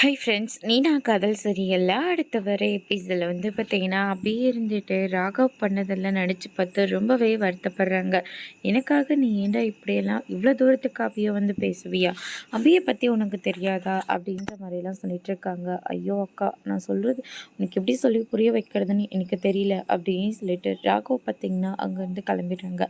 Hi friends நீனா காதல் சரியல்ல அடுத்த வர எபிசோடில் வந்து பார்த்தீங்கன்னா அப்படியே இருந்துட்டு ராகவ் பண்ணதெல்லாம் நடித்து பார்த்து ரொம்பவே வருத்தப்படுறாங்க. எனக்காக நீ ஏண்டா இப்படியெல்லாம் இவ்வளோ தூரத்துக்கு அபியை வந்து பேசுவியா? அபியை பற்றி உனக்கு தெரியாதா? அப்படின்ற மாதிரிலாம் சொல்லிட்டு இருக்காங்க. ஐயோ அக்கா நான் சொல்கிறது உனக்கு எப்படி சொல்லி புரிய வைக்கிறதுன்னு எனக்கு தெரியல அப்படின்னு சொல்லிட்டு ராகவ் பார்த்தீங்கன்னா அங்கேருந்து கிளம்பிடுறாங்க.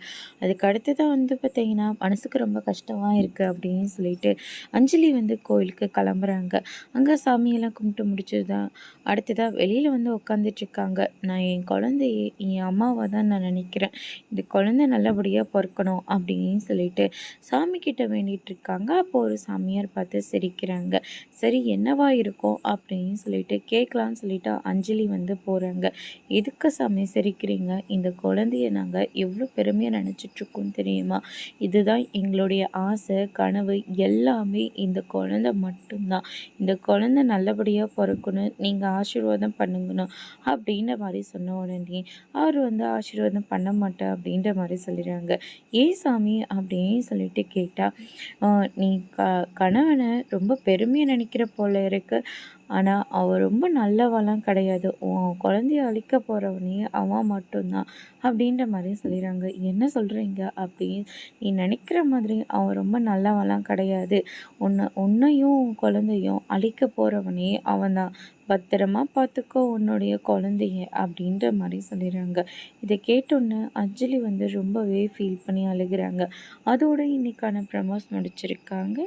அதுக்கு அடுத்ததான் வந்து பார்த்தீங்கன்னா மனசுக்கு ரொம்ப கஷ்டமாக இருக்குது அப்படின்னு சொல்லிட்டு அஞ்சலி வந்து கோயிலுக்கு கிளம்புறாங்க. அங்கே சாமியெல்லாம் கும்பிட்டு முடிச்சதுதான். அடுத்ததாக வெளியில் வந்து உட்காந்துட்ருக்காங்க நான் என் குழந்தைய என் அம்மாவை தான் நான் நினைக்கிறேன். இந்த குழந்தை நல்லபடியாக பிறக்கணும் அப்படின்னு சொல்லிட்டு சாமி கிட்ட வேண்டிகிட்டு இருக்காங்க அப்போ ஒரு சாமியார் பார்த்து சிரிக்கிறாங்க. சரி என்னவா இருக்கும் அப்படின்னு சொல்லிட்டு கேட்கலான்னு சொல்லிட்டு அஞ்சலி வந்து போகிறாங்க எதுக்கு சாமி சிரிக்கிறீங்க? இந்த குழந்தைய நாங்கள் எவ்வளோ பெருமையாக நினச்சிட்ருக்கோம் தெரியுமா? இதுதான் எங்களுடைய ஆசை கனவு எல்லாமே இந்த குழந்தை மட்டும்தான். இந்த குழந்த நல்லபடியாக பிறக்கணும். நீங்கள் ஆசீர்வாதம் பண்ணுங்கணும் அப்படின்ற மாதிரி சொன்ன உடனே அவர் வந்து ஆசீர்வாதம் பண்ண மாட்டேன் அப்படின்ற மாதிரி சொல்லிடுறாங்க. ஏன் சாமி அப்படின்னு சொல்லிட்டு கேட்டால் நீ க கணவனை ரொம்ப பெருமையாக நினைக்கிற போல இருக்குது ஆனால் அவள் ரொம்ப நல்லவெல்லாம் கிடையாது. உன் குழந்தைய அழிக்க போகிறவனே அவன் மட்டும்தான் அப்படின்ற மாதிரி சொல்லிடுறாங்க என்ன சொல்கிறீங்க அப்படின்னு நீ நினைக்கிற மாதிரி அவன் ரொம்ப நல்லவெல்லாம் கிடையாது. உன்னை உன்னையும் உன் குழந்தையும் அழிக்க போகிறவனே அவன் தான் பத்திரமா பார்த்துக்கோ உன்னுடைய குழந்தைய அப்படின்ற மாதிரி சொல்லிடுறாங்க இதை கேட்டோன்னே அஞ்சலி வந்து ரொம்பவே ஃபீல் பண்ணி அழுகிறாங்க. அதோட இன்னைக்கான ப்ரமோஸ் முடிச்சிருக்காங்க.